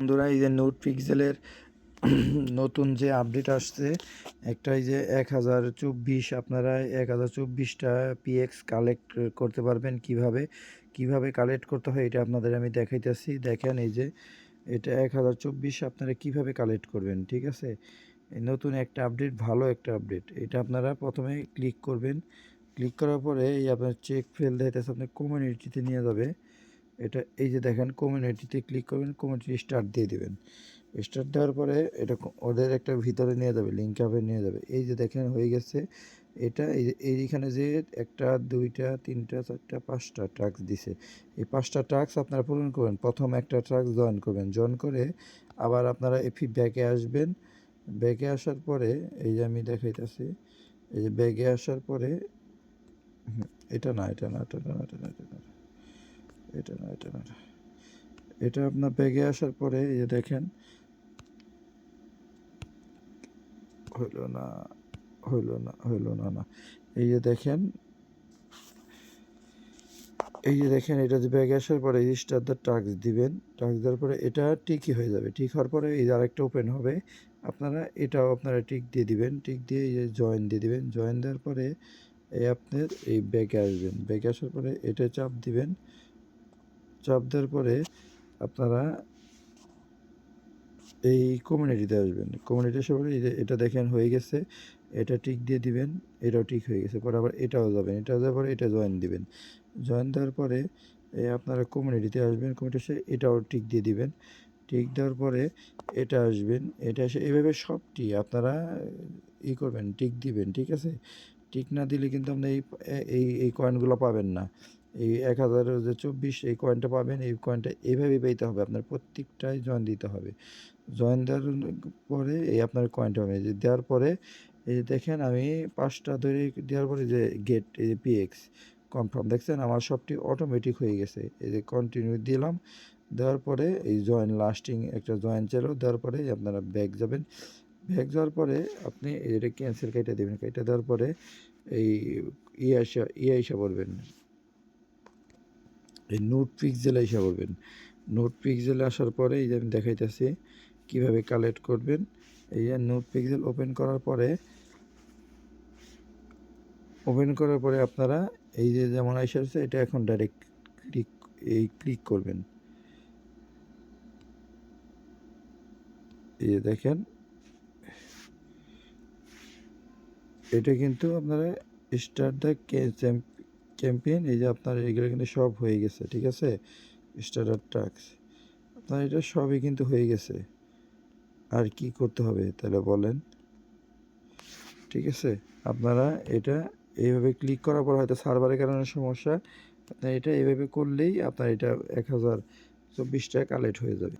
বন্ধুরা, এই যে নোট পিক্সেলের নতুন যে আপডেট আসছে, একটা এই যে এক হাজার চব্বিশ, আপনারা এক হাজার চব্বিশটা পিএক্স কালেক্ট করতে পারবেন কীভাবে কীভাবে কালেক্ট করতে হয় এটা আপনাদের আমি দেখাইতেছি। দেখেন এই যে, এটা এক হাজার চব্বিশ আপনারা কীভাবে কালেক্ট করবেন, ঠিক আছে? নতুন একটা আপডেট ভালো একটা আপডেট এটা আপনারা প্রথমে ক্লিক করবেন। ক্লিক করার পরে এই আপনার চেক ফেল দিতেছে আপনার কমিউনিটিতে নিয়ে যাবে। এটা এই যে দেখেন কমিউনিটিতে ক্লিক করবেন কমিউনিটি স্টার্ট দিয়ে দেবেন। স্টার্ট দেওয়ার পরে এটা ওদের একটা ভিতরে নিয়ে যাবে লিঙ্ক আপে নিয়ে যাবে। এই যে দেখেন, হয়ে গেছে। এটা এই যে- এইখানে যে একটা, দুইটা, তিনটা, চারটা, পাঁচটা ট্রাক্স দিছে। এই পাঁচটা ট্রাক্স আপনারা পূরণ করবেন। প্রথম একটা ট্রাক্স জয়েন করবেন। জয়েন করে আবার আপনারা এফি ব্যাকে আসবেন। ব্যাগে আসার পরে, এই যে আমি দেখাইতেছি, এই যে ব্যাগে আসার পরে এটা না এটা না এটা না এটা না এটা না। এটা না এটা না। এটা আপনার ব্যাগে আসার পরে এই যে দেখেন, হইল না হইল না হইল না না। এই যে দেখেন, এই যে দেখেন, এটা যে ব্যাগে আসার পরে দ্য টাক্স দিবেন টাক্স দেওয়ার পরে এটা টিকই হয়ে যাবে। টিক হওয়ার পরে এই আরেকটা ওপেন হবে। আপনারা এটাও আপনারা টিক দিয়ে দিবেন, টিক দিয়ে এই যে জয়েন দিয়ে দিবেন। জয়েন দেওয়ার পরে এই আপনার এই ব্যাগে আসবেন। ব্যাগে আসার পরে এটা চাপ দিবেন। চাপ দেওয়ার পরে আপনারা এই কমিউনিটিতে আসবেন। কমিউনিটি আসার পরে এটা দেখেন হয়ে গেছে, এটা টিক দিয়ে দিবেন, এটাও ঠিক হয়ে গেছে। পরে আবার এটাও যাবেন এটা যাওয়ার পরে এটা জয়েন দিবেন। জয়েন দেওয়ার পরে আপনারা কমিউনিটিতে আসবেন কমিউনিটি এসে এটাও টিক দিয়ে দিবেন। টিক দেওয়ার পরে এটা আসবেন, এটা এসে এভাবে সবটি আপনারা ই করবেন টিক দিবেন, ঠিক আছে? টিক না দিলে কিন্তু আপনি এই এই কয়েনগুলো পাবেন না। এই এক হাজার যে চব্বিশ, এই কয়েনটা পাবেন, এই কয়েনটা এইভাবে পেতে হবে, আপনার প্রত্যেকটাই জয়েন দিতে হবে। জয়েন দেওয়ার পরে এই আপনার কয়েনটা হবে। যে দেওয়ার পরে, এই যে দেখেন আমি পাঁচটা ধরে দেওয়ার পরে যে গেট এই যে পিএক্স কনফার্ম দেখছেন? আমার সবটি অটোমেটিক হয়ে গেছে। এই যে কন্টিনিউ দিলাম, দেওয়ার পরে এই জয়েন লাস্টিং একটা জয়েন ছিল, দেওয়ার পরে আপনারা ব্যাক যাবেন। ব্যাক যাওয়ার পরে আপনি এটা ক্যান্সেল কেটে দেবেন। কেটে দেওয়ার পরে এই ইয়ে আসা ইয়ে এসে পড়বেন। এই নোট পিক্সেলে এসে পড়বেন। নোট পিক্সেলে আসার পরে এই যে আমি দেখাইতেছি, কীভাবে কালেক্ট করবেন, এই যে নোট পিক্সেল ওপেন করার পরে ওপেন করার পরে আপনারা এই যে যেমন আইসা আছে এটা এখন ডাইরেক্ট ক্লিক এই ক্লিক করবেন। এই দেখেন, এটা কিন্তু আপনারা স্টার্ট দ্য ক্যাম্পেইন, এই যে আপনার এগুলো কিন্তু সব হয়ে গেছে, ঠিক আছে? স্টার্টার টাক্স আপনার এটা সবই কিন্তু হয়ে গেছে। আর কি করতে হবে তাহলে বলেন? ঠিক আছে? আপনারা এটা এইভাবে ক্লিক করার পর হয়তো সার্ভারের কারণে সমস্যা, আপনার এটা এইভাবে করলেই আপনার এটা এক হাজার চব্বিশ টাকা কালেক্ট হয়ে যাবে।